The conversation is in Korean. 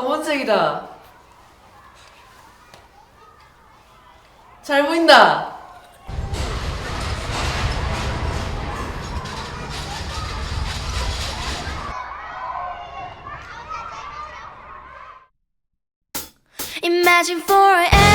검은색이다 잘 보인다 Imagine for an